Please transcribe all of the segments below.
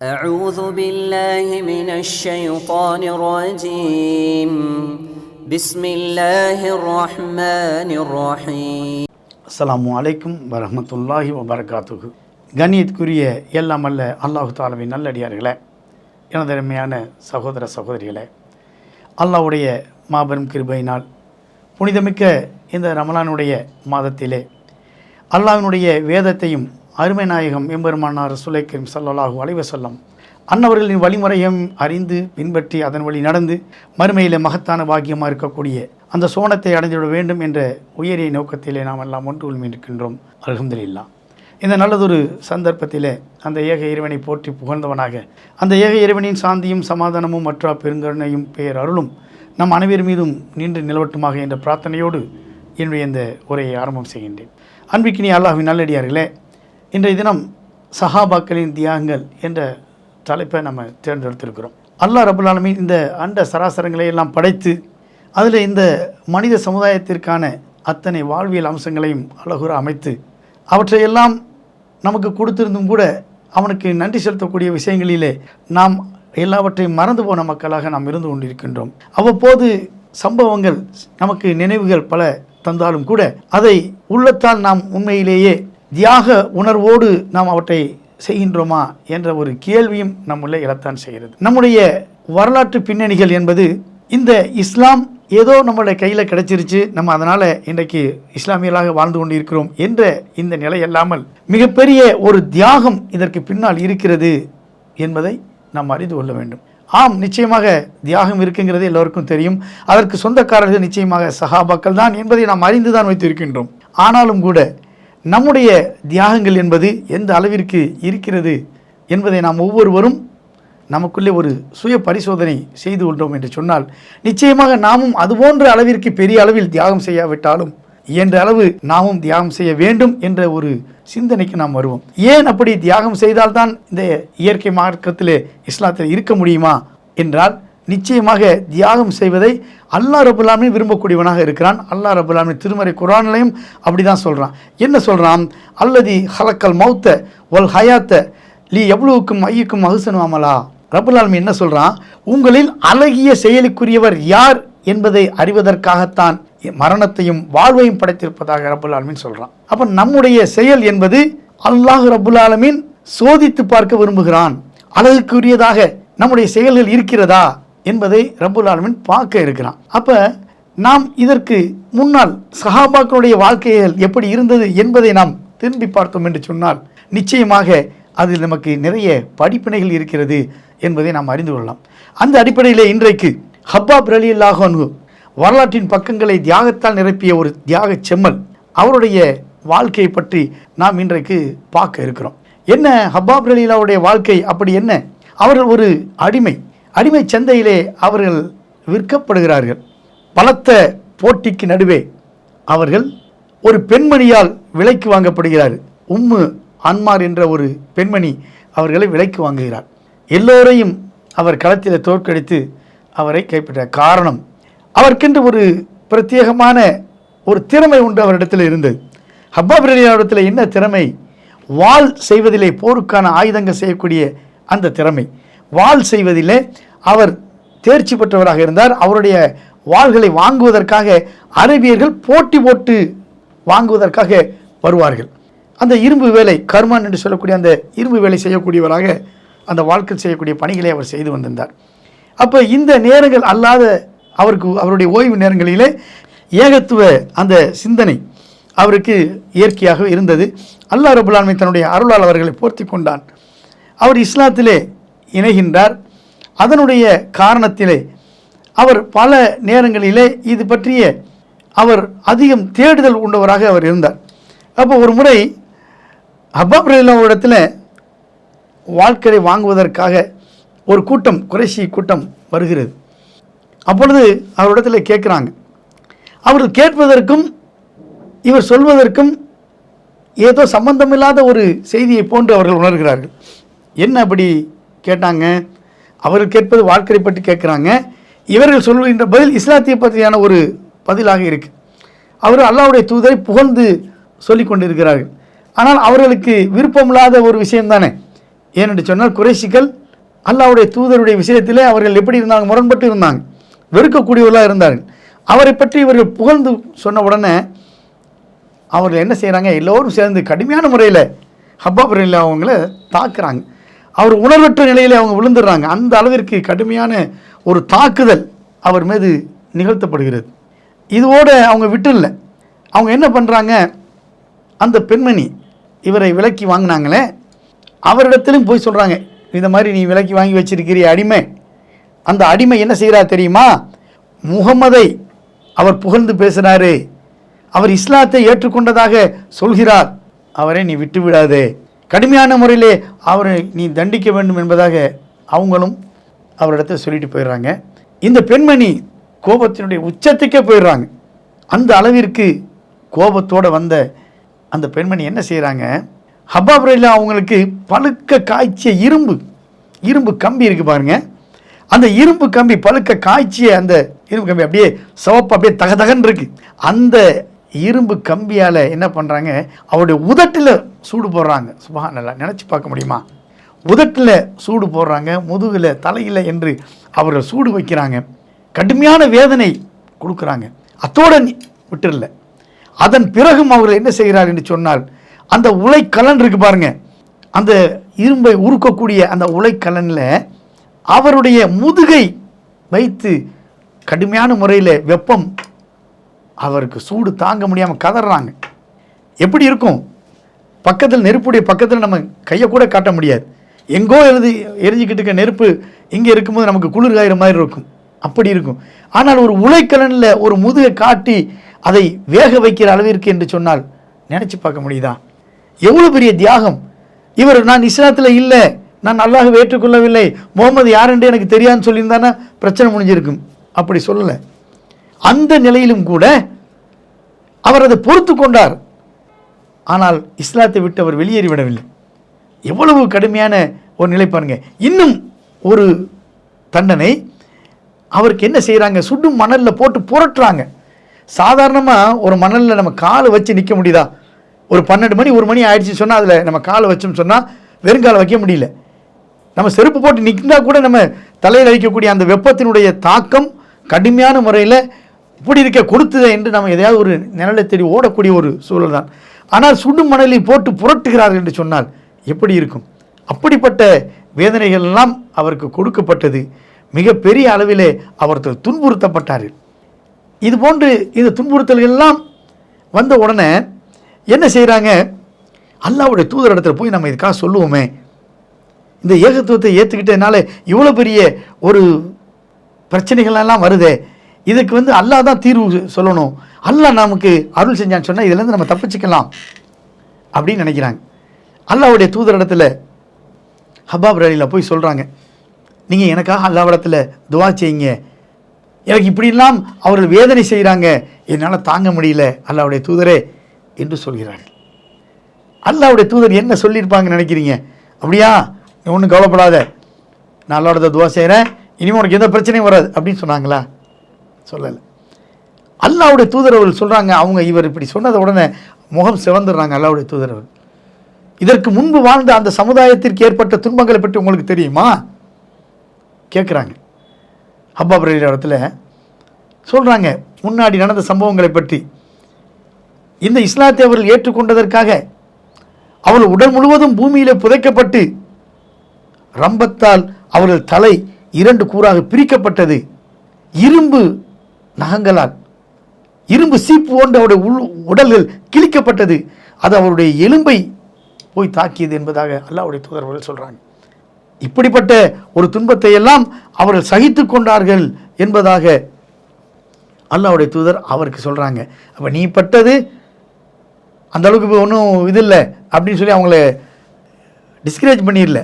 أعوذ بالله من الشيطان الرجيم بسم الله الرحمن الرحيم அஸ்ஸலாமு அலைக்கும் வரஹ்மத்துல்லாஹி வபரகாத்துஹு கண்ணியத்துக்குரிய எல்லாம் அல்ல அல்லாஹு தாலவின் நல்லடியார்களே எனது அருமையான சகோதர சகோதரிகளே அல்லாஹ்வுடைய மாபெரும் கிருபையினால் புனிதமிக்க இந்த ரமலானுடைய மாதத்திலே அல்லாஹ்வினுடைய வேதத்தையும் அருமை நாயகம் எம்பெருமானார் சுலைக்கரிம் சல்லல்லாஹு அலைஹி வஸல்லம். அன்னவர்களின் வழிமுறையும் அறிந்து பின்பற்றி அதன் வழி நடந்து மறுமையில் மகத்தான பாக்கியமாக இருக்கக்கூடிய அந்த சோனத்தை அடைந்துவிட வேண்டும் என்ற உயரிய நோக்கத்திலே நாம் எல்லாம் ஒன்று இருக்கின்றோம் அல்ஹம்துலில்லா. இந்த நல்லதொரு சந்தர்ப்பத்திலே அந்த ஏக இறைவனை போற்றி புகழ்ந்தவனாக அந்த ஏக இறைவனின் சாந்தியும் சமாதானமும் மற்ற பெருங்கருணையும் பெயர் அருளும் நம் அனைவர் மீதும் நின்று நிலவட்டுமாக என்ற பிரார்த்தனையோடு என்னுடைய இந்த உரையை ஆரம்பம் செய்கின்றேன். அன்பிக்கினி அல்லாஹ்வின் நல்லடியார்களே இன்றைய தினம் சஹாபாக்களின் தியாகங்கள் என்ற தலைப்பை நம்ம தேர்ந்தெடுத்திருக்கிறோம். அல்லாஹ் ரபுல்லாலுமே இந்த அண்ட சராசரங்களை எல்லாம் படைத்து அதில் இந்த மனித சமுதாயத்திற்கான அத்தனை வாழ்வியல் அம்சங்களையும் அழகுற அமைத்து அவற்றையெல்லாம் நமக்கு கொடுத்திருந்தும் கூட அவனுக்கு நன்றி செலுத்தக்கூடிய விஷயங்களிலே நாம் எல்லாவற்றையும் மறந்து போன மக்களாக நாம் இருந்து கொண்டிருக்கின்றோம். அவ்வப்போது சம்பவங்கள் நமக்கு நினைவுகள் பல தந்தாலும் கூட அதை உள்ளத்தால் நாம் உண்மையிலேயே தியாக உணர்வோடு நாம் அவற்றை செய்கின்றோமா என்ற ஒரு கேள்வியும் நம்முள்ளே எழத்தான் செய்கிறது. நம்முடைய வரலாற்று பின்னணிகள் என்பது இந்த இஸ்லாம் ஏதோ நம்மளுடைய கையில் கிடைச்சிருச்சு நம்ம அதனால் இன்றைக்கு இஸ்லாமியர்களாக வாழ்ந்து கொண்டு இருக்கிறோம் என்ற இந்த நிலை அல்லாமல் மிகப்பெரிய ஒரு தியாகம் இதற்கு பின்னால் இருக்கிறது என்பதை நாம் அறிந்து கொள்ள வேண்டும். ஆம் நிச்சயமாக தியாகம் இருக்குங்கிறது எல்லோருக்கும் தெரியும். அதற்கு சொந்தக்காரர்கள் நிச்சயமாக சஹாபாக்கள் தான் என்பதை நாம் அறிந்து தான் வைத்திருக்கின்றோம். ஆனாலும் கூட நம்முடைய தியாகங்கள் என்பது எந்த அளவிற்கு இருக்கிறது என்பதை நாம் ஒவ்வொருவரும் நமக்குள்ளே ஒரு சுய பரிசோதனை செய்து கொண்டோம் என்று சொன்னால் நிச்சயமாக நாமும் அதுபோன்ற அளவிற்கு பெரிய அளவில் தியாகம் செய்யாவிட்டாலும் இயன்ற அளவு நாமும் தியாகம் செய்ய வேண்டும் என்ற ஒரு சிந்தனைக்கு நாம் வருவோம். ஏன் அப்படி தியாகம் செய்தால்தான் இந்த இயற்கை மார்க்கத்திலே இஸ்லாத்தில் இருக்க முடியுமா? என்றால் நிச்சயமாக தியாகம் செய்வதை அல்லாஹ் ரபுல்லாமே விரும்பக்கூடியவனாக இருக்கிறான். அல்லாஹ் ரபுல்லாமே திருமறை குரானிலையும் அப்படி தான் சொல்கிறான் என்ன சொல்கிறான் அல்லதி ஹலக்கல் மௌத்த ஒல் ஹயாத்த லீ எவ்வளவுக்கும் ஐயுக்கும் மகுசனு அமலா. ரபுல்லாலுமே என்ன சொல்கிறான் உங்களில் அழகிய செயலுக்குரியவர் யார் என்பதை அறிவதற்காகத்தான் மரணத்தையும் வாழ்வையும் படைத்திருப்பதாக ரபுல் ஆலமின் சொல்கிறான் அப்போ நம்முடைய செயல் என்பது அல்லாஹ் ரபுல் ஆலமின் சோதித்து பார்க்க விரும்புகிறான். அழகுக்குரியதாக நம்முடைய செயல்கள் இருக்கிறதா? என்பதை ரபுல் ஆலமின் பார்க்க இருக்கிறான். அப்போ நாம் இதற்கு முன்னால் சஹாபாக்களுடைய வாழ்க்கைகள் எப்படி இருந்தது என்பதை நாம் திரும்பி பார்த்தோம் என்று சொன்னால் நிச்சயமாக அதில் நமக்கு நிறைய படிப்பினைகள் இருக்கிறது என்பதை நாம் அறிந்து கொள்ளலாம். அந்த அடிப்படையில் இன்றைக்கு ஹப்பாப் ரலி வரலாற்றின் பக்கங்களை தியாகத்தால் நிரப்பிய ஒரு தியாக செம்மல் அவருடைய வாழ்க்கையை பற்றி நாம் இன்றைக்கு பார்க்க இருக்கிறோம். என்ன ஹப்பாப் ரலீலாவுடைய வாழ்க்கை அப்படி என்ன? அவர் ஒரு அடிமை அடிமை சந்தையிலே அவர்கள் விற்கப்படுகிறார்கள். பலத்த போட்டிக்கு நடுவே அவர்கள் ஒரு பெண்மணியால் விலைக்கு வாங்கப்படுகிறார். உம்மு அன்மார் என்ற ஒரு பெண்மணி அவர்களை விலைக்கு வாங்குகிறார். எல்லோரையும் அவர் களத்தில் தோற்கடித்து அவரை கைப்பற்ற காரணம் அவருக்கென்று ஒரு பிரத்யேகமான ஒரு திறமை உண்டு அவரிடத்தில் இருந்தது. ஹப்பாப் இடத்துல என்ன திறமை? வாள் செய்வதிலே போருக்கான ஆயுதங்கள் செய்யக்கூடிய அந்த திறமை. வாள் செய்வதிலே அவர் தேர்ச்சி பெற்றவராக இருந்தார். அவருடைய வாள்களை வாங்குவதற்காக அரபியர்கள் போட்டி போட்டு வாங்குவதற்காக வருவார்கள். அந்த இரும்பு வேலை கர்மன் என்று சொல்லக்கூடிய அந்த இரும்பு வேலை செய்யக்கூடியவராக அந்த வாழ்க்கை செய்யக்கூடிய பணிகளை அவர் செய்து வந்திருந்தார். அப்போ இந்த நேரங்கள் அல்லாத அவருக்கு அவருடைய ஓய்வு நேரங்களிலே ஏகத்துவ அந்த சிந்தனை அவருக்கு இயற்கையாக இருந்தது. அல்லாஹ் ரபுல்லான்மை தன்னுடைய அருளால் அவர்களை போர்த்தி கொண்டான். அவர் இஸ்லாத்திலே இணைகின்றார். அதனுடைய காரணத்திலே அவர் பல நேரங்களிலே இது பற்றிய அவர் அதிகம் தேடுதல் உண்டவராக அவர் இருந்தார். அப்போ ஒரு முறை ஹப்பாப் இடத்துல வாழ்க்கை வாங்குவதற்காக ஒரு கூட்டம் குறைசி கூட்டம் வருகிறது. அப்பொழுது அவரிடத்தில் கேட்குறாங்க. அவர்கள் கேட்பதற்கும் இவர் சொல்வதற்கும் ஏதோ சம்பந்தமில்லாத ஒரு செய்தியை போன்று அவர்கள் உணர்கிறார்கள். என்ன அப்படி கேட்டாங்க? அவர்கள் கேட்பது வாழ்க்கை பற்றி கேட்குறாங்க. இவர்கள் சொல்கின்ற பதில் இஸ்லாத்திய பற்றியான ஒரு பதிலாக இருக்கு. அவர் அல்லாவுடைய தூதரை புகழ்ந்து சொல்லி கொண்டிருக்கிறார்கள். ஆனால் அவர்களுக்கு விருப்பமில்லாத ஒரு விஷயம் தானே? ஏனென்று சொன்னால் குறைஷிகள் அல்லாவுடைய தூதருடைய விஷயத்திலே அவர்கள் எப்படி இருந்தாங்க? முரண்பட்டு இருந்தாங்க. வெறுக்கக்கூடியவர்களாக இருந்தார்கள். அவரை பற்றி இவர்கள் புகழ்ந்து சொன்ன உடனே அவர்கள் என்ன செய்கிறாங்க எல்லோரும் சேர்ந்து கடுமையான முறையில் ஹப்பாபுரில் அவங்கள தாக்குறாங்க. அவர் உணர்வற்ற நிலையில் அவங்க விழுந்துடுறாங்க. அந்த அளவிற்கு கடுமையான ஒரு தாக்குதல் அவர் மீது நிகழ்த்தப்படுகிறது. இதோடு அவங்க விட்டுல அவங்க என்ன பண்ணுறாங்க அந்த பெண்மணி இவரை விலக்கி வாங்கினாங்களே. அவரிடத்திலும் போய் சொல்கிறாங்க இந்த மாதிரி நீ விலக்கி வாங்கி வச்சிருக்கிறிய அடிமை. அந்த அடிமை என்ன செய்கிறா தெரியுமா? முகமதை அவர் புகழ்ந்து பேசுகிறாரு அவர் இஸ்லாத்தை ஏற்றுக்கொண்டதாக சொல்கிறார். அவரை நீ விட்டு விடாதே கடுமையான முறையிலே அவரை நீ தண்டிக்க வேண்டும் என்பதாக அவங்களும் அவரிடத்தில் சொல்லிட்டு போயிடுறாங்க. இந்த பெண்மணி கோபத்தினுடைய உச்சத்துக்கே போயிடுறாங்க. அந்த அளவிற்கு கோபத்தோடு வந்த அந்த பெண்மணி என்ன செய்கிறாங்க ஹப்பாபுரையில் அவங்களுக்கு பழுக்க காய்ச்சிய இரும்பு இரும்பு கம்பி இருக்கு பாருங்க. அந்த இரும்பு கம்பி பழுக்க காய்ச்சிய அந்த இரும்பு கம்பி அப்படியே சிவப்பு அப்படியே தகதகன்னு இருக்கு. அந்த இரும்பு கம்பியால் என்ன பண்ணுறாங்க அவருடைய உதட்டில் சூடு போடுறாங்க. சுபஹான் நல்லா நினச்சி பார்க்க முடியுமா? உதட்டில் சூடு போடுறாங்க முதுகில் தலையில் என்று அவர்கள் சூடு வைக்கிறாங்க. கடுமையான வேதனை கொடுக்குறாங்க. அத்தோட விட்டுடல அதன் பிறகும் அவர் என்ன செய்கிறார் என்று சொன்னால் அந்த உலைக்கலன் இருக்கு பாருங்க. அந்த இரும்பை உருக்கக்கூடிய அந்த உலைக்கலனில் அவருடைய முதுகை வைத்து கடுமையான முறையில் வெப்பம் அவருக்கு சூடு தாங்க முடியாமல் கதறாங்க. எப்படி இருக்கும்? பக்கத்தில் நெருப்புடைய பக்கத்தில் நம்ம கையை கூட காட்ட முடியாது. எங்கோ எழுதி எரிஞ்சிக்கிட்டு இருக்க நெருப்பு இங்கே இருக்கும்போது நமக்கு குளிர் காயிற மாதிரி இருக்கும். அப்படி இருக்கும். ஆனால் ஒரு உலைக்கலனில் ஒரு முதுகை காட்டி அதை வேக வைக்கிற அளவிற்கு என்று சொன்னால் நினச்சி பார்க்க முடியுதா? எவ்வளோ பெரிய தியாகம். இவர் நான் இஸ்லாத்தில் இல்லை. நான் அல்லாஹ் ஏற்றுக்கொள்ளவில்லை. முகமது யாருன்னு எனக்கு தெரியாதுன்னு சொல்லியிருந்தானா பிரச்சனை முடிஞ்சிருக்கும். அப்படி சொல்லலை. அந்த நிலையிலும் கூட அவர் அதை பொறுத்து கொண்டார். ஆனால் இஸ்லாத்தை விட்டு அவர் வெளியேறிவிடவில்லை. எவ்வளவு கடுமையான ஒரு நிலை பாருங்க. இன்னும் ஒரு தண்டனை. அவருக்கு என்ன செய்கிறாங்க சுடும் மணலில் போட்டு புரட்டுறாங்க. சாதாரணமாக ஒரு மணலில் நம்ம காலை வச்சு நிற்க முடியுதா? ஒரு பன்னெண்டு மணி ஒரு மணி ஆயிடுச்சு சொன்னால் அதில் நம்ம காலை வச்சோம்னு சொன்னால் வெறுங்காலை வைக்க முடியல. நம்ம செருப்பு போட்டு நிற்கிறா கூட நம்ம தலையில் வைக்கக்கூடிய அந்த வெப்பத்தினுடைய தாக்கம் கடுமையான முறையில் இப்படி இருக்க கொடுத்தது என்று நம்ம எதையாவது ஒரு நிழலை தேடி ஓடக்கூடிய ஒரு சூழல் தான். ஆனால் சுடும் மணலில் போட்டு புரட்டுகிறார்கள் என்று சொன்னால் எப்படி இருக்கும்? அப்படிப்பட்ட வேதனைகள் எல்லாம் அவருக்கு கொடுக்கப்பட்டது. மிகப்பெரிய அளவிலே அவர் துன்புறுத்தப்பட்டார்கள். இது போன்று இந்த துன்புறுத்தல்கள் எல்லாம் வந்த உடனே என்ன செய்கிறாங்க அல்லாவுடைய தூதர் இடத்துல போய் நம்ம இதுக்காக சொல்லுவோமே. இந்த ஏகத்துவத்தை ஏற்றுக்கிட்டதுனால இவ்வளோ பெரிய ஒரு பிரச்சனைகள்லாம் வருதே. இதுக்கு வந்து அல்லாஹ் தான் தீர்வு சொல்லணும். அல்லாஹ் நமக்கு அருள் செஞ்சான்னு சொன்னால் இதுலேருந்து நம்ம தப்பிச்சுக்கலாம் அப்படின்னு நினைக்கிறாங்க. அல்லாஹ்வுடைய தூதர் இடத்துல ஹபாப் ரலியில் போய் சொல்கிறாங்க நீங்கள் எனக்காக அல்லாவிடத்தில் துவா செய்யுங்க. எனக்கு இப்படியெல்லாம் அவர்கள் வேதனை செய்கிறாங்க என்னால் தாங்க முடியல அல்லாவுடைய தூதரே என்று சொல்கிறார்கள் அல்லாவுடைய தூதர் என்ன சொல்லியிருப்பாங்கன்னு நினைக்கிறீங்க? அப்படியா? நீ ஒன்றும் கவலைப்படாத. நான் அல்லாவோட துவா செய்கிறேன் இனிமேல் உனக்கு எந்த பிரச்சனையும் வராது அப்படின்னு சொன்னாங்களா? சொல்லலை. அல்லாவுடைய தூதரவர்கள் சொல்கிறாங்க அவங்க இவர் இப்படி சொன்னதை உடனே முகம் சிவந்துடுறாங்க அல்லாவுடைய தூதரவர்கள் இதற்கு முன்பு வாழ்ந்த அந்த சமுதாயத்திற்கு ஏற்பட்ட துன்பங்களை பற்றி உங்களுக்கு தெரியுமா? கேட்குறாங்க அப்பா பிரேரி இடத்துல சொல்கிறாங்க முன்னாடி நடந்த சம்பவங்களை பற்றி. இந்த இஸ்லாத்தை அவர்கள் ஏற்றுக்கொண்டதற்காக அவள் உடல் முழுவதும் பூமியில் புதைக்கப்பட்டு ரம்பத்தால் அவர்கள் தலை இரண்டு கூறாக பிரிக்கப்பட்டது. இரும்பு நகங்களால் இரும்பு சீப்பு போன்ற அவருடைய உள் உடல்கள் கிழிக்கப்பட்டது. அது அவருடைய எலும்பை போய் தாக்கியது என்பதாக அல்லாவுடைய தூதர்கள் சொல்கிறாங்க இப்படிப்பட்ட ஒரு துன்பத்தை எல்லாம் அவர்கள் சகித்து கொண்டார்கள் என்பதாக அல்லாஹ்வுடைய தூதர் அவருக்கு சொல்கிறாங்க அப்போ நீ பட்டது அந்த அளவுக்கு ஒன்றும் இது இல்லை அப்படின்னு சொல்லி அவங்கள டிஸ்கரேஜ் பண்ணிடல.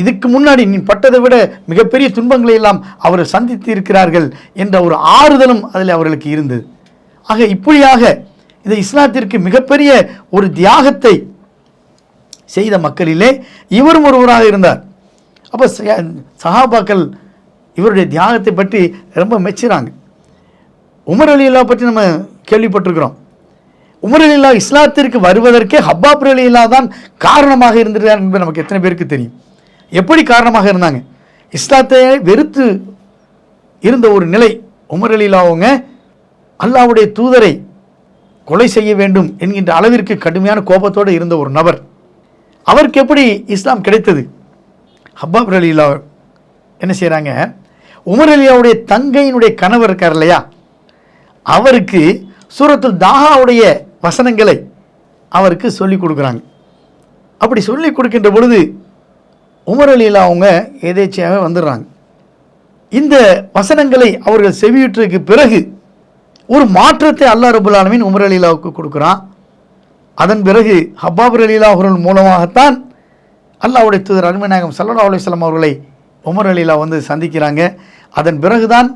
இதுக்கு முன்னாடி நீ பட்டதை விட மிகப்பெரிய துன்பங்களை எல்லாம் அவர் சந்தித்து இருக்கிறார்கள் என்ற ஒரு ஆறுதலும் அதில் அவர்களுக்கு இருந்தது. ஆக இப்படியாக இந்த இஸ்லாத்திற்கு மிகப்பெரிய ஒரு தியாகத்தை செய்த மக்களிலே இவரும் ஒருவராக இருந்தார். அப்போ சஹாபாக்கள் இவருடைய தியாகத்தை பற்றி ரொம்ப மெச்சுறாங்க உமர் அலில்லா பற்றி நம்ம கேள்விப்பட்டிருக்கிறோம். உமர் அலில்லா இஸ்லாத்திற்கு வருவதற்கே ஹப்பாப் அலில்லா தான் காரணமாக இருந்திருக்கார் என்பது நமக்கு எத்தனை பேருக்கு தெரியும். எப்படி காரணமாக இருந்தாங்க? இஸ்லாத்தை வெறுத்து இருந்த ஒரு நிலை உமர் அல்லாவுடைய தூதரை கொலை செய்ய வேண்டும் என்கின்ற அளவிற்கு கடுமையான கோபத்தோடு இருந்த ஒரு நபர். அவருக்கு எப்படி இஸ்லாம் கிடைத்தது? ஹப்பாப் அலிலா என்ன செய்கிறாங்க உமர் அலியாவுடைய தங்கையினுடைய கணவர் இருக்கார் இல்லையா? அவருக்கு சூரத்துல் தாகாவுடைய வசனங்களை அவருக்கு சொல்லிக் கொடுக்குறாங்க. அப்படி சொல்லிக் கொடுக்கின்ற பொழுது உமர் அலியில் அவங்க எதேச்சையாக வந்துடுறாங்க. இந்த வசனங்களை அவர்கள் செவியுற்றதுக்கு பிறகு ஒரு மாற்றத்தை அல்லா ரபுல் ஆலமீன் உமர் அலிலாவுக்கு கொடுக்குறான். அதன் பிறகு ஹப்பாபுர் அலிலா அவர்கள் மூலமாகத்தான் அல்லாவுடைய தூதர் அருமநாயகம் சல்லா அலுவலாம் அவர்களை உமர் அலிலா வந்து சந்திக்கிறாங்க. அதன் பிறகுதான்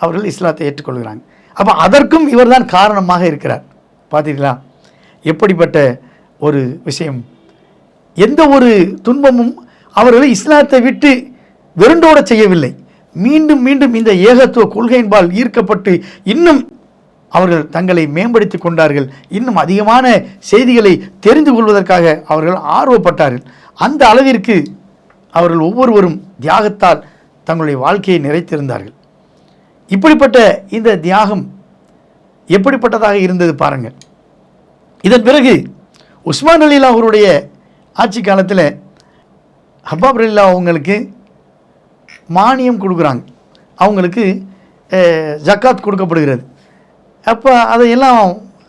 அவர்கள் இஸ்லாத்தை ஏற்றுக்கொள்கிறாங்க. அப்போ அதற்கும் இவர்தான் காரணமாக இருக்கிறார். பார்த்தீங்களா எப்படிப்பட்ட ஒரு விஷயம்? எந்த ஒரு துன்பமும் அவர்களை இஸ்லாத்தை விட்டு வெருண்டோட செய்யவில்லை. மீண்டும் மீண்டும் இந்த ஏகத்துவ கொள்கையின்பால் ஈர்க்கப்பட்டு இன்னும் அவர்கள் தங்களை மேம்படுத்தி கொண்டார்கள். இன்னும் அதிகமான செய்திகளை தெரிந்து கொள்வதற்காக அவர்கள் ஆர்வப்பட்டார்கள். அந்த அளவிற்கு அவர்கள் ஒவ்வொருவரும் தியாகத்தால் தங்களுடைய வாழ்க்கையை நிறைத்திருந்தார்கள். இப்படிப்பட்ட இந்த தியாகம் எப்படிப்பட்டதாக இருந்தது பாருங்கள். இதன் பிறகு உஸ்மான் அலிலா அவருடைய ஆட்சி காலத்தில் ஹப்பாப் அலிலா அவங்களுக்கு மானியம் கொடுக்குறாங்க. அவங்களுக்கு ஜக்காத் கொடுக்கப்படுகிறது. அப்போ அதையெல்லாம்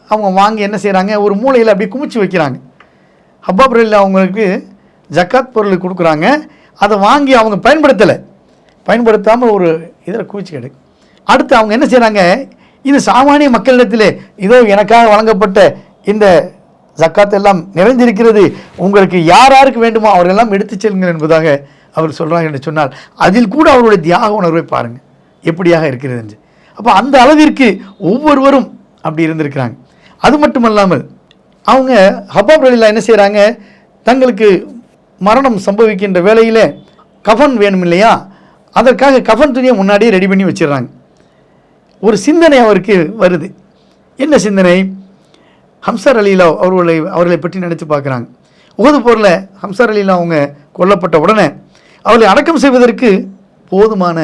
அவங்க வாங்கி என்ன செய்கிறாங்க ஒரு மூலையில் அப்படியே குமிச்சு வைக்கிறாங்க. ஹப்பாப் அலிலா அவங்களுக்கு ஜக்காத் பொருள் கொடுக்குறாங்க. அதை வாங்கி அவங்க பயன்படுத்தலை. பயன்படுத்தாமல் ஒரு இதில் குவிச்சு கிடக்கு. அடுத்து அவங்க என்ன செய்கிறாங்க இது சாமானிய மக்களிடத்திலே இதோ எனக்காக வழங்கப்பட்ட இந்த ஜக்காத் எல்லாம் நிறைந்திருக்கிறது. உங்களுக்கு யார் யாருக்கு வேண்டுமோ அவரெல்லாம் எடுத்துச் செல்லுங்கள் என்பதாக அவர் சொல்கிறாங்க என்று சொன்னால் அதில் கூட அவருடைய தியாக உணர்வை பாருங்கள் எப்படியாக இருக்கிறது என்று. அப்போ அந்த அளவிற்கு ஒவ்வொருவரும் அப்படி இருந்திருக்கிறாங்க. அது மட்டுமல்லாமல் அவங்க ஹபாப் ரலிலா என்ன செய்கிறாங்க தங்களுக்கு மரணம் சம்பவிக்கின்ற வேளையில் கஃன் வேணும் இல்லையா? அதற்காக கஃன் துணியை முன்னாடியே ரெடி பண்ணி வச்சிடுறாங்க. ஒரு சிந்தனை அவருக்கு வருது. என்ன சிந்தனை? ஹம்சர் அலிலா அவர்களை அவர்களை பற்றி நினைத்து பார்க்குறாங்க. உகது போரில் ஹம்சர் அலிலா அவங்க கொல்லப்பட்ட உடனே அவளை அடக்கம் செய்வதற்கு போதுமான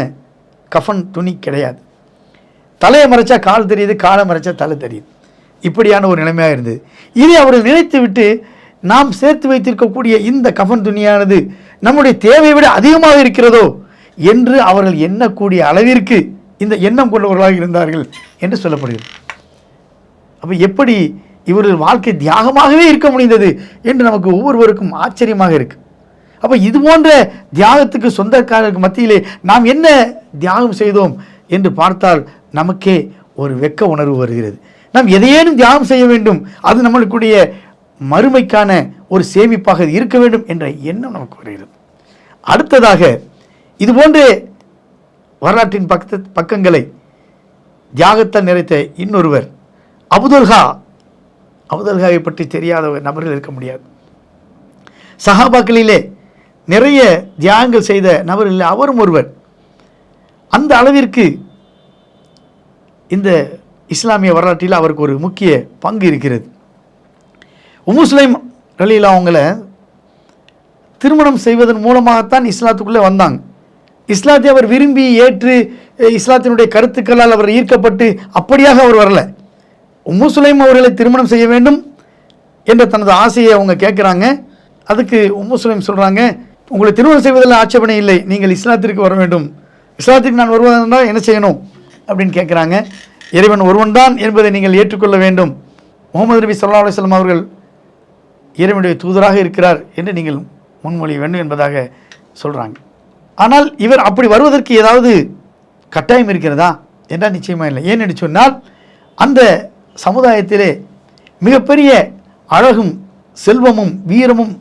கஃன் துணி கிடையாது. தலையை மறைச்சா கால் தெரியுது காலை மறைச்சா தலை தெரியுது. இப்படியான ஒரு நிலைமையாக இருந்தது. இதை அவர்கள் நினைத்து விட்டு நாம் சேர்த்து வைத்திருக்கக்கூடிய இந்த கஃன் துணியானது நம்முடைய தேவையை விட அதிகமாக இருக்கிறதோ என்று அவர்கள் எண்ணக்கூடிய அளவிற்கு இந்த எண்ணம் கொண்டவர்களாக இருந்தார்கள் என்று சொல்லப்படுகிறது. அப்போ எப்படி இவர்கள் வாழ்க்கை தியாகமாகவே இருக்க முடிந்தது என்று நமக்கு ஒவ்வொருவருக்கும் ஆச்சரியமாக இருக்கு. அப்போ இது போன்ற தியாகத்துக்கு சொந்தக்காரருக்கு மத்தியிலே நாம் என்ன தியாகம் செய்தோம் என்று பார்த்தால் நமக்கே ஒரு வெக்க உணர்வு வருகிறது. நாம் எதையேனும் தியாகம் செய்ய வேண்டும். அது நம்மளுக்குடைய மறுமைக்கான ஒரு சேமிப்பாக இருக்க வேண்டும் என்ற எண்ணம் நமக்கு வருகிறது. அடுத்ததாக இது போன்ற வரலாற்றின் பக்க பக்கங்களை தியாகத்தால் நிறைத்த இன்னொருவர் அபுதுல்ஹா அபுதுல்ஹாவை பற்றி தெரியாத ஒரு நபர்கள் இருக்க முடியாது. சஹாபாக்களிலே நிறைய தியாகங்கள் செய்த நபர்கள் அவரும் ஒருவர். அந்த அளவிற்கு இந்த இஸ்லாமிய வரலாற்றில் அவருக்கு ஒரு முக்கிய பங்கு இருக்கிறது. உமுஸ்லைம் ரலீலா அவங்கள திருமணம் செய்வதன் மூலமாகத்தான் இஸ்லாத்துக்குள்ளே வந்தாங்க. இஸ்லாத்தை அவர் விரும்பி ஏற்று இஸ்லாத்தினுடைய கருத்துக்களால் அவர் ஈர்க்கப்பட்டு அப்படியாக அவர் வரல. உம்மு சுலைம் அவர்களை திருமணம் செய்ய வேண்டும் என்ற தனது ஆசையை அவங்க கேட்குறாங்க. அதுக்கு உம்மு சுலைம் சொல்கிறாங்க உங்களை திருமணம் செய்வதில் ஆட்சேபனை இல்லை நீங்கள் இஸ்லாத்திற்கு வர வேண்டும். இஸ்லாத்திற்கு நான் வருவதென்றால் என்ன செய்யணும்? அப்படின்னு கேட்குறாங்க. இறைவன் ஒருவன் தான் என்பதை நீங்கள் ஏற்றுக்கொள்ள வேண்டும். முகமது நபி ஸல்லல்லாஹு அலுவலம் அவர்கள் இறைவனுடைய தூதராக இருக்கிறார் என்று நீங்கள் முன்மொழிய வேண்டும் என்பதாக சொல்கிறாங்க ஆனால் இவர் அப்படி வருவதற்கு ஏதாவது கட்டாயம் இருக்கிறதா? என்றால் நிச்சயமாக இல்லை. ஏன் என்று சொன்னால் அந்த சமுதாயத்திலே மிகப்பெரிய அழகும் செல்வமும் வீரமும்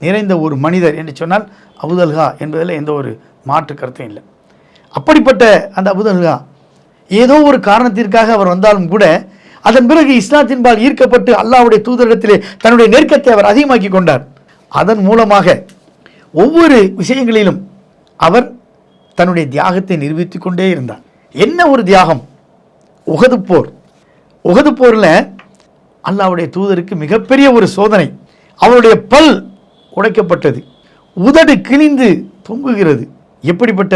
நிறைந்த ஒரு மனிதர் என்று சொன்னால் அபுதல்கா என்பதில் எந்த ஒரு மாற்று கருத்தும் இல்லை. அப்படிப்பட்ட அந்த அபுதல்கா ஏதோ ஒரு காரணத்திற்காக அவர் வந்தாலும் கூட அதன் பிறகு இஸ்லாத்தின்பால் ஈர்க்கப்பட்டு அல்லாஹ்வுடைய தூதரிடத்திலே தன்னுடைய நெருக்கத்தை அவர் அதிகமாக்கி கொண்டார். அதன் மூலமாக ஒவ்வொரு விஷயங்களிலும் அவர் தன்னுடைய தியாகத்தை நிரூபித்து கொண்டே இருந்தார். என்ன ஒரு தியாகம்? உகது போர். உகது போரில் அல்லாவுடைய தூதருக்கு மிகப்பெரிய ஒரு சோதனை. அவருடைய பல் உடைக்கப்பட்டது. உதடு கிழிந்து தொங்குகிறது. எப்படிப்பட்ட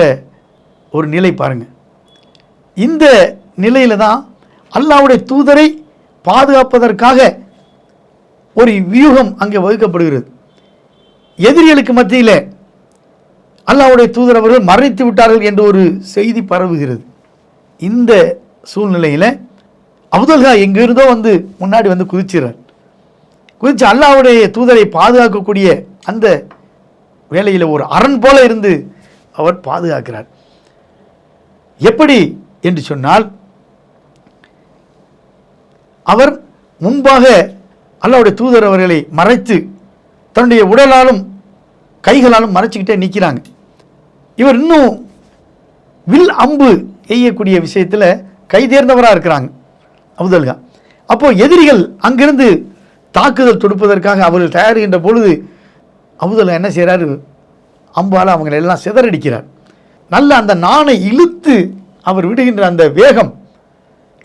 ஒரு நிலை பாருங்கள் இந்த நிலையில் தான் அல்லாவுடைய தூதரை பாதுகாப்பதற்காக ஒரு வியூகம் அங்கே வகுக்கப்படுகிறது. எதிரிகளுக்கு மத்தியில் அல்லாவுடைய தூதர் அவர்கள் மறைத்து விட்டார்கள் என்ற ஒரு செய்தி பரவுகிறது. இந்த சூழ்நிலையில் அப்துல்கா எங்கிருந்தோ வந்து முன்னாடி வந்து குதிச்சிடுறார். குதிச்சு அல்லாஹ்வுடைய தூதரை பாதுகாக்கக்கூடிய அந்த வேலையில் ஒரு அரண் போல இருந்து அவர் பாதுகாக்கிறார். எப்படி என்று சொன்னால் அவர் முன்பாக அல்லாவுடைய தூதர் அவர்களை மறைத்து தன்னுடைய உடலாலும் கைகளாலும் மறைச்சிக்கிட்டே நிற்கிறாங்க இவர் இன்னும் வில் அம்பு எய்யக்கூடிய விஷயத்தில் கைதேர்ந்தவராக இருக்கிறாங்க. அபுதல்கா அப்போது எதிரிகள் அங்கிருந்து தாக்குதல் தொடுப்பதற்காக அவர்கள் தயாரிக்கின்ற பொழுது அபுதல்கா என்ன செய்கிறாரு அம்பால் அவங்களை எல்லாம் சிதறடிக்கிறார். நல்ல அந்த நாணை இழுத்து அவர் விடுகின்ற அந்த வேகம்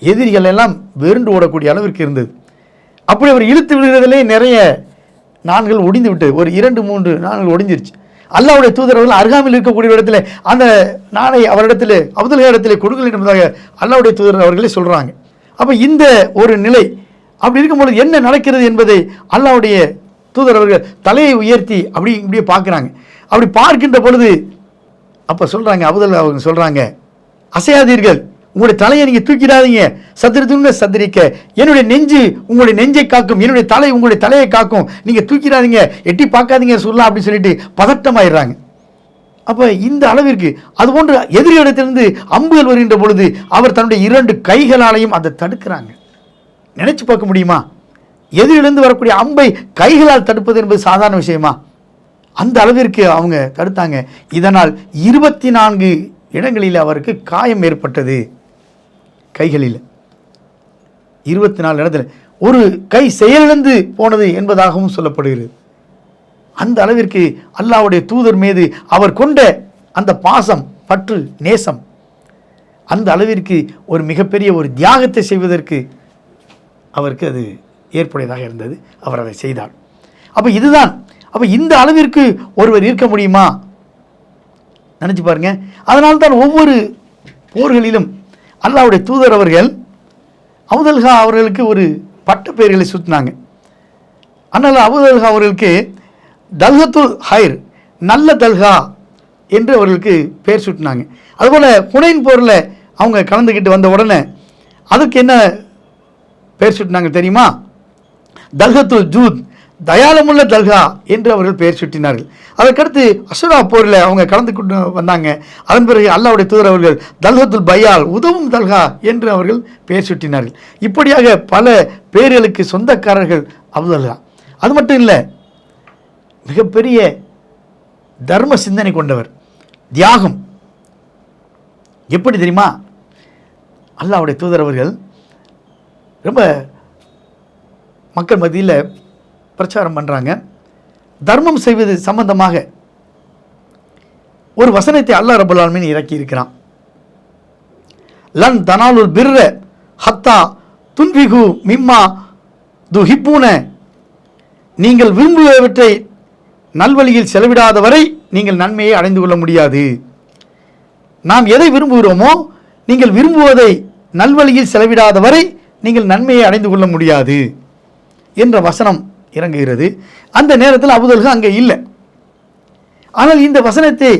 எதிரிகள் எல்லாம் வெறுண்டு ஓடக்கூடிய அளவிற்கு இருந்தது. அப்படி அவர் இழுத்து விடுகிறதுலே நிறைய நான்கள் ஒடிந்து விட்டது. ஒரு இரண்டு மூன்று நான்கள் ஒடிஞ்சிருச்சு. அல்லாவுடைய தூதரவர்கள் அருகாமையில் இருக்கக்கூடிய இடத்துல அந்த நாணை அவரிடத்தில் அப்துல்கா இடத்துல கொடுக்கல் என்பதாக அல்லாவுடைய தூதர் அவர்களே சொல்கிறாங்க அப்போ இந்த ஒரு நிலை அப்படி இருக்கும்பொழுது என்ன நடக்கிறது என்பதை அல்லாவுடைய தூதர் அவர்கள் தலையை உயர்த்தி அப்படி இப்படியே பார்க்குறாங்க. அப்படி பார்க்கின்ற பொழுது அப்போ சொல்கிறாங்க அபுதல் அவங்க சொல்கிறாங்க அசையாதீர்கள் உங்களுடைய தலையை நீங்கள் தூக்கிடாதீங்க சத்திரத்துங்க சத்திரிக்க என்னுடைய நெஞ்சு உங்களுடைய நெஞ்சை காக்கும் என்னுடைய தலை உங்களுடைய தலையை காக்கும் நீங்கள் தூக்கிடாதீங்க எட்டி பார்க்காதீங்க சொல்லலாம் அப்படின்னு சொல்லிட்டு பதட்டமாயிடுறாங்க. அப்போ இந்த அளவிற்கு அதுபோன்று எதிரியிடத்திலிருந்து அம்புகள் வருகின்ற பொழுது அவர் தன்னுடைய இரண்டு கைகளாலையும் அதை தடுக்கிறாங்க. நினைச்சு பார்க்க முடியுமா? எதிரிலிருந்து வரக்கூடிய அம்பை கைகளால் தடுப்பது என்பது சாதாரண விஷயமா? அந்த அளவிற்கு அவங்க தடுத்தாங்க. இதனால் இருபத்தி நான்கு இடங்களில் அவருக்கு காயம் ஏற்பட்டது. கைகளில். இருபத்தி நாலு இடத்துல. ஒரு கை செயலிழந்து போனது என்பதாகவும் சொல்லப்படுகிறது. அந்த அளவிற்கு அல்லாவுடைய தூதர் மீது அவர் கொண்ட அந்த பாசம் பற்று நேசம் அந்த அளவிற்கு ஒரு மிகப்பெரிய ஒரு தியாகத்தை செய்வதற்கு அவருக்கு அது ஏற்புடையதாக இருந்தது. அவர் அதை செய்தார். அப்போ இதுதான். அப்போ இந்த அளவிற்கு ஒருவர் இருக்க முடியுமா? நினச்சி பாருங்க. அதனால் தான் ஒவ்வொரு போர்களிலும் அல்லாஹ்வுடைய தூதர் அவர்கள் அவுதல்கா அவர்களுக்கு ஒரு பட்ட பெயர்களை சுற்றினாங்க ஆனால் அவுதல்கா அவர்களுக்கு தல்ஹத்துல் ஹைர் நல்ல தல்கா என்று அவர்களுக்கு பெயர் சுட்டினாங்க. அதுபோல் புனையின் போரில் அவங்க கலந்துக்கிட்டு வந்த உடனே அதுக்கு என்ன பெயர் சுட்டினாங்க தெரியுமா? தல்ஹத்துல் ஜூத் தயாளமுள்ள தல்கா என்று அவர்கள் பெயர் சுட்டினார்கள். அதற்கடுத்து அசுரா போரில் அவங்க கலந்து கொண்டு வந்தாங்க. அதன் பிறகு அல்லாவுடைய தூதர் அவர்கள் தல்ஹத்துல் பையால் உதவும் தல்கா என்று அவர்கள் பெயர் சுட்டினார்கள். இப்படியாக பல பேர்களுக்கு சொந்தக்காரர்கள் அப்துல்லா அது மட்டும் இல்லை மிகப்பெரிய தர்ம சிந்தனை கொண்டவர் தியாகம். எப்படி தெரியுமா? அல்லாவுடைய தூதர் அவர்கள் ரொம்ப மக்கள் மத்தியில் பிரச்சாரம் பண்ணுறாங்க தர்மம் செய்வது சம்பந்தமாக ஒரு வசனத்தை அல்லாஹ் ரபுல் இறக்கி இருக்கிறான் லன் தனாலுல் பிர்ர ஹத்தா துன்பிகு மிம்மா துஹிப்பூன. நீங்கள் விரும்புவவற்றை நல்வழியில் செலவிடாத வரை நீங்கள் நன்மையை அடைந்து கொள்ள முடியாது. நாம் எதை விரும்புகிறோமோ நீங்கள் விரும்புவதை நல்வழியில் செலவிடாத வரை நீங்கள் நன்மையை அடைந்து கொள்ள முடியாது என்ற வசனம் இறங்குகிறது. அந்த நேரத்தில் அபுதல்கள் அங்கே இல்லை. ஆனால் இந்த வசனத்தை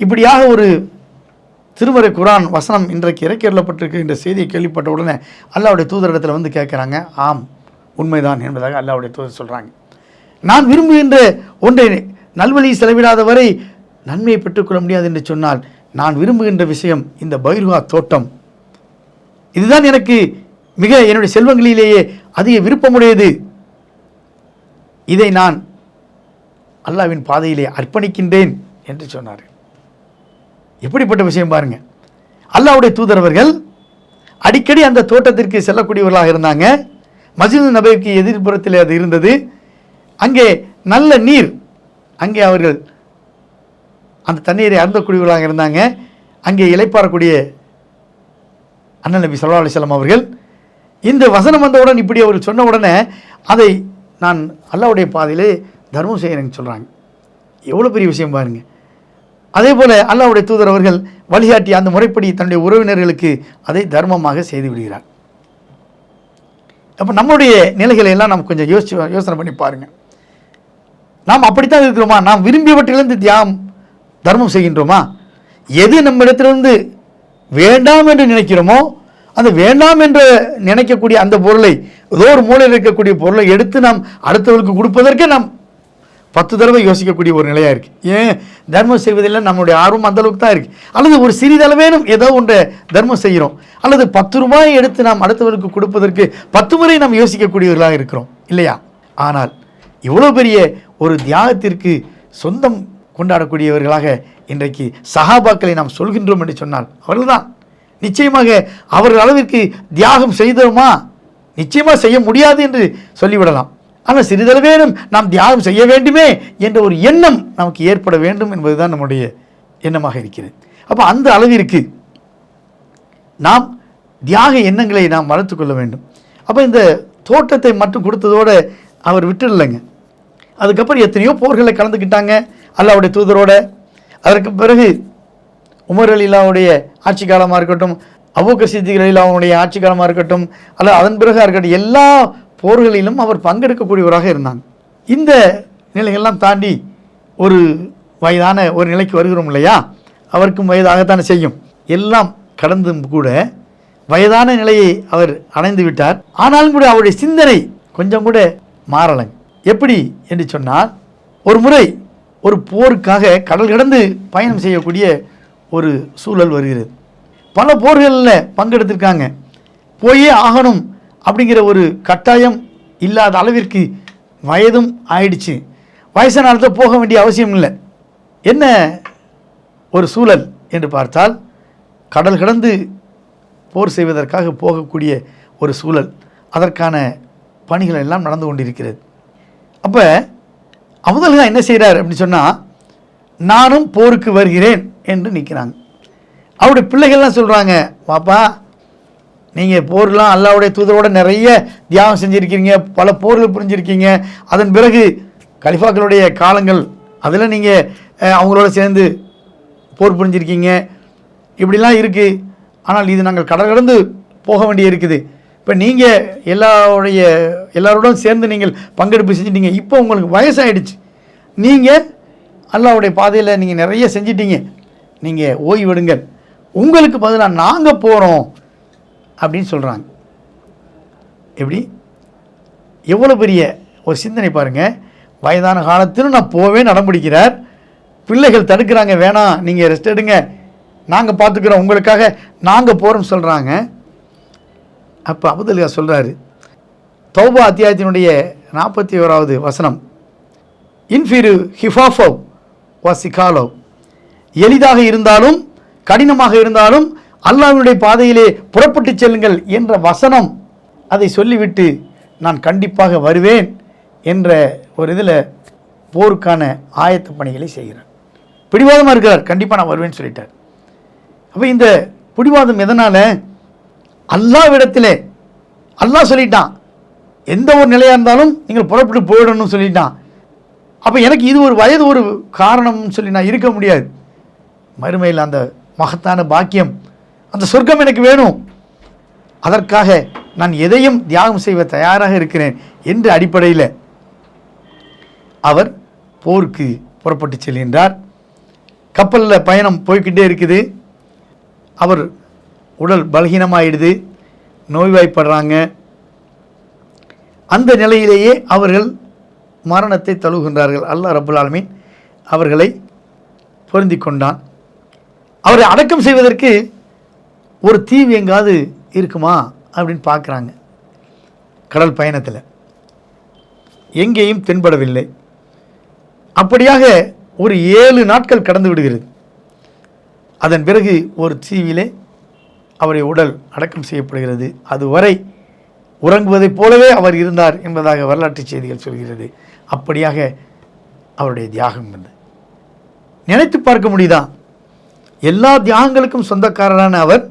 இப்படியாக ஒரு திருமறை குரான் வசனம் இன்றைக்கு இறக்கிடப்பட்டிருக்கு என்ற செய்தியை கேள்விப்பட்ட உடனே அல்லாவுடைய தூதரிடத்தில் வந்து கேட்குறாங்க ஆம் உண்மைதான் என்பதாக அல்லாவுடைய தூதர் சொல்கிறாங்க நான் விரும்புகின்ற ஒன்றை நல்வழி செலவிடாத வரை நன்மையை பெற்றுக்கொள்ள முடியாது என்று சொன்னால் நான் விரும்புகின்ற விஷயம் இந்த பைருகா தோட்டம். இதுதான் எனக்கு மிக என்னுடைய செல்வங்களிலேயே அதிக விருப்பமுடையது. இதை நான் அல்லாவின் பாதையிலே அர்ப்பணிக்கின்றேன் என்று சொன்னார் எப்படிப்பட்ட விஷயம் பாருங்க. அல்லாவுடைய தூதரவர்கள் அடிக்கடி அந்த தோட்டத்திற்கு செல்லக்கூடியவர்களாக இருந்தாங்க. மஸ்ஜித் நபைக்கு எதிர்ப்புறத்தில் அது இருந்தது. அங்கே நல்ல நீர். அங்கே அவர்கள் அந்த தண்ணீரை அருந்தக்கூடியவர்களாக இருந்தாங்க. அங்கே இளைப்பாறக்கூடிய அண்ணன் நபி சல்லா அலிஸ்லாம் அவர்கள். இந்த வசனம் வந்தவுடன் இப்படி அவர் சொன்ன உடனே அதை நான் அல்லாவுடைய பாதையிலே தர்மம் செய்கிறேன்னு சொல்கிறாங்க எவ்வளோ பெரிய விஷயம் பாருங்கள் அதே போல் அல்லாவுடைய தூதர் அவர்கள் வழிகாட்டி அந்த முறைப்படி தன்னுடைய உறவினர்களுக்கு அதை தர்மமாக செய்து விடுகிறார். அப்போ நம்முடைய நிலைகளை எல்லாம் நம்ம கொஞ்சம் யோசிச்சு யோசனை பண்ணி பாருங்கள் நாம் அப்படித்தான் இருக்கிறோமா? நாம் விரும்பியவற்றிலிருந்து தியாகம் தர்மம் செய்கின்றோமா? எது நம்மிடத்திலிருந்து வேண்டாம் என்று நினைக்கிறோமோ அந்த வேண்டாம் என்று நினைக்கக்கூடிய அந்த பொருளை ஏதோ ஒரு மூலையில் இருக்கக்கூடிய பொருளை எடுத்து நாம் அடுத்தவர்களுக்கு கொடுப்பதற்கே நாம் பத்து தடவை யோசிக்கக்கூடிய ஒரு நிலையாக இருக்குது ஏன்? தர்மம் செய்வதில் நம்மளுடைய ஆர்வம் அந்த அளவுக்கு தான் இருக்குது அல்லது ஒரு சிறிதளவேனும் ஏதோ ஒன்றை தர்மம் செய்கிறோம். அல்லது பத்து ரூபாயை எடுத்து நாம் அடுத்தவருக்கு கொடுப்பதற்கு பத்து முறை நாம் யோசிக்கக்கூடியவர்களாக இருக்கிறோம். இல்லையா? ஆனால் இவ்வளோ பெரிய ஒரு தியாகத்திற்கு சொந்தம் கொண்டாடக்கூடியவர்களாக இன்றைக்கு சஹாபாக்களை நாம் சொல்கின்றோம் என்று சொன்னால் அவர்கள்தான். நிச்சயமாக அவர்கள் அளவிற்கு தியாகம் செய்தோமா? நிச்சயமாக செய்ய முடியாது என்று சொல்லிவிடலாம். ஆனால் சிறிதளவேனும் நாம் தியாகம் செய்ய வேண்டுமே என்ற ஒரு எண்ணம் நமக்கு ஏற்பட வேண்டும் என்பதுதான் நம்முடைய எண்ணமாக இருக்கிறது. அப்போ அந்த அளவிற்கு நாம் தியாக எண்ணங்களை நாம் வளர்த்துக் கொள்ள வேண்டும். அப்போ இந்த தோட்டத்தை மட்டும் கொடுத்ததோடு அவர் விட்டுடலைங்க. அதுக்கப்புறம் எத்தனையோ போர்களை கலந்துக்கிட்டாங்க அல்லாவுடைய தூதரோட. அதற்கு பிறகு உமர் அலிலாவுடைய ஆட்சி காலமாக இருக்கட்டும் அபூக்கர் சித்திக் அலிலாவுடைய ஆட்சி காலமாக இருக்கட்டும் அல்ல அதன் பிறகு இருக்கட்டும் எல்லா போர்களிலும் அவர் பங்கெடுக்கக்கூடியவராக இருந்தாங்க. இந்த நிலைகள்லாம் தாண்டி ஒரு வயதான ஒரு நிலைக்கு வருகிறோம் இல்லையா? அவருக்கும் வயதாகத்தானே செய்யும். எல்லாம் கடந்தும் கூட வயதான நிலையை அவர் அடைந்து விட்டார். ஆனாலும் கூட அவருடைய சிந்தனை கொஞ்சம் கூட மாறலைங்க எப்படி என்று சொன்னால் ஒரு முறை ஒரு போருக்காக கடல் கடந்து பயணம் செய்யக்கூடிய ஒரு சூழல் வருகிறது. பல போர்களில் பங்கெடுத்திருக்காங்க. போயே ஆகணும் அப்படிங்கிற ஒரு கட்டாயம் இல்லாத அளவிற்கு வயதும் ஆயிடுச்சு. வயசான போக வேண்டிய அவசியம் இல்லை. என்ன ஒரு சூழல் என்று பார்த்தால் கடல் கடந்து போர் செய்வதற்காக போகக்கூடிய ஒரு சூழல் அதற்கான பணிகள் எல்லாம் நடந்து கொண்டிருக்கிறது. அப்போ அமுதல்கா என்ன செய்கிறார் அப்படின்னு சொன்னால் நானும் போருக்கு வருகிறேன் என்று நிற்கிறாங்க அவருடைய பிள்ளைகள்லாம் சொல்கிறாங்க பாப்பா நீங்கள் போர்லாம் அல்லாவுடைய தூதரோட நிறைய தியாகம் செஞ்சுருக்கீங்க பல போர்கள் புரிஞ்சிருக்கீங்க. அதன் பிறகு கலிஃபாக்களுடைய காலங்கள் அதில் நீங்கள் அவங்களோட சேர்ந்து போர் புரிஞ்சிருக்கீங்க. இப்படிலாம் இருக்குது ஆனால் இது நாங்கள் கடல் கடந்து போக வேண்டிய இருக்குது இப்போ நீங்கள் எல்லாருடைய எல்லாரோடும் சேர்ந்து நீங்கள் பங்கெடுப்பு செஞ்சிட்டீங்க இப்போ உங்களுக்கு வயசாகிடுச்சு நீங்கள் அல்லாவுடைய பாதையில் நீங்கள் நிறைய செஞ்சிட்டீங்க. நீங்கள் ஓய்வெடுங்கள். உங்களுக்கு பதிலாக நாங்கள் போகிறோம் அப்படின்னு சொல்கிறாங்க எப்படி? எவ்வளோ பெரிய ஒரு சிந்தனை பாருங்கள் வயதான காலத்திலும் நான் போவே நடம்பிடிக்கிறார் பிள்ளைகள் தடுக்கிறாங்க வேணாம் நீங்கள் ரெஸ்ட் எடுங்க. நாங்கள் பார்த்துக்குறோம் உங்களுக்காக நாங்கள் போகிறோம்னு சொல்கிறாங்க அப்போ அபுதல்கா சொல்கிறாரு தௌபா அத்தியாயத்தினுடைய நாற்பத்தி ஓராவது வசனம் இன்ஃபிரு ஹிஃபாஃபோ வசிகாலோ எளிதாக இருந்தாலும் கடினமாக இருந்தாலும் அல்லாவினுடைய பாதையிலே புறப்பட்டு செல்லுங்கள் என்ற வசனம் அதை சொல்லிவிட்டு நான் கண்டிப்பாக வருவேன் என்ற ஒரு இதில் போருக்கான ஆயத்த பணிகளை செய்கிறார். பிடிவாதமாக இருக்கிறார் கண்டிப்பாக நான் வருவேன்னு சொல்லிட்டார். அப்போ இந்த பிடிவாதம் எதனால்? அல்லாவிடத்திலே அல்லாஹ் சொல்லிட்டான். எந்த ஒரு நிலையாக இருந்தாலும் நீங்கள் புறப்பட்டு போயிடணும்னு சொல்லிட்டான். அப்போ எனக்கு இது ஒரு வயது ஒரு காரணம்னு சொல்லி நான் இருக்க முடியாது. மறுமையில் அந்த மகத்தான பாக்கியம் அந்த சொர்க்கம் எனக்கு வேணும். அதற்காக நான் எதையும் தியாகம் செய்வ தயாராக இருக்கிறேன் என்ற அடிப்படையில் அவர் போருக்கு புறப்பட்டு செல்கின்றார். கப்பலில் பயணம் போய்கிட்டே இருக்குது. அவர் உடல் பலகீனமாயிடுது நோய்வாய்ப்படுறாங்க. அந்த நிலையிலேயே அவர்கள் மரணத்தை தழுவுகின்றார்கள். அல்லாஹ் ரபுல் ஆலமீன் அவர்களை பொருந்தி கொண்டான். அவரை அடக்கம் செய்வதற்கு ஒரு தீவு எங்காவது இருக்குமா அப்படின்னு பார்க்குறாங்க. கடல் பயணத்தில். எங்கேயும் தென்படவில்லை. அப்படியாக ஒரு ஏழு நாட்கள் கடந்து விடுகிறது. அதன் பிறகு ஒரு தீவிலே அவருடைய உடல் அடக்கம் செய்யப்படுகிறது. அதுவரை உறங்குவதைப் போலவே அவர் இருந்தார் என்பதாக வரலாற்று செய்திகள் சொல்கிறது. அப்படியாக அவருடைய தியாகம் வந்து நினைத்து பார்க்க முடியுதா? எல்லா தியாகங்களுக்கும் சொந்தக்காரரான அவர்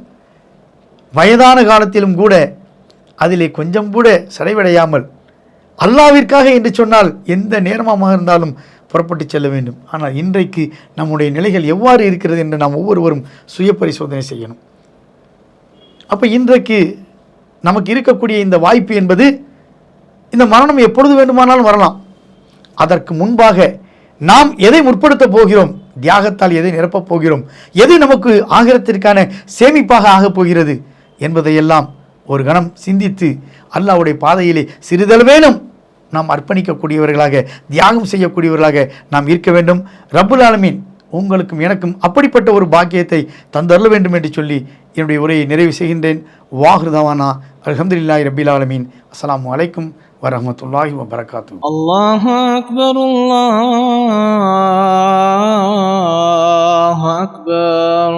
வயதான காலத்திலும் கூட அதிலே கொஞ்சம் கூட சடைவடையாமல் அல்லாவிற்காக என்று சொன்னால் எந்த நேரமாக இருந்தாலும் புறப்பட்டு செல்ல வேண்டும். ஆனால் இன்றைக்கு நம்முடைய நிலைகள் எவ்வாறு இருக்கிறது என்று நாம் ஒவ்வொருவரும் சுய பரிசோதனை செய்யணும். அப்போ இன்றைக்கு நமக்கு இருக்கக்கூடிய இந்த வாய்ப்பு என்பது இந்த மரணம் எப்பொழுது வேண்டுமானாலும் வரலாம். அதற்கு முன்பாக நாம் எதை முற்படுத்த போகிறோம்? தியாகத்தால் எதை நிரப்பப் போகிறோம்? எது நமக்கு ஆகிரத்திற்கான சேமிப்பாக ஆகப் போகிறது? என்பதையெல்லாம் ஒரு கணம் சிந்தித்து அல்லாஹ்வுடைய பாதையிலே சிறிதளவேனும் நாம் அர்ப்பணிக்கக்கூடியவர்களாக தியாகம் செய்யக்கூடியவர்களாக நாம் இருக்க வேண்டும். ரபுல் ஆலமீன் உங்களுக்கும் எனக்கும் அப்படிப்பட்ட ஒரு பாக்கியத்தை தந்தருள வேண்டும் என்று சொல்லி என்னுடைய உரையை நிறைவு செய்கின்றேன். வாஹிருதவானா அலமதுல்லாஹி ரபில் ஆலமீன். அஸ்லாம் வலைக்கும் வரமத்துல்லாஹி வபரகாத்து அல்லாஹ் அக்பர் அல்லாஹ் அக்பர்.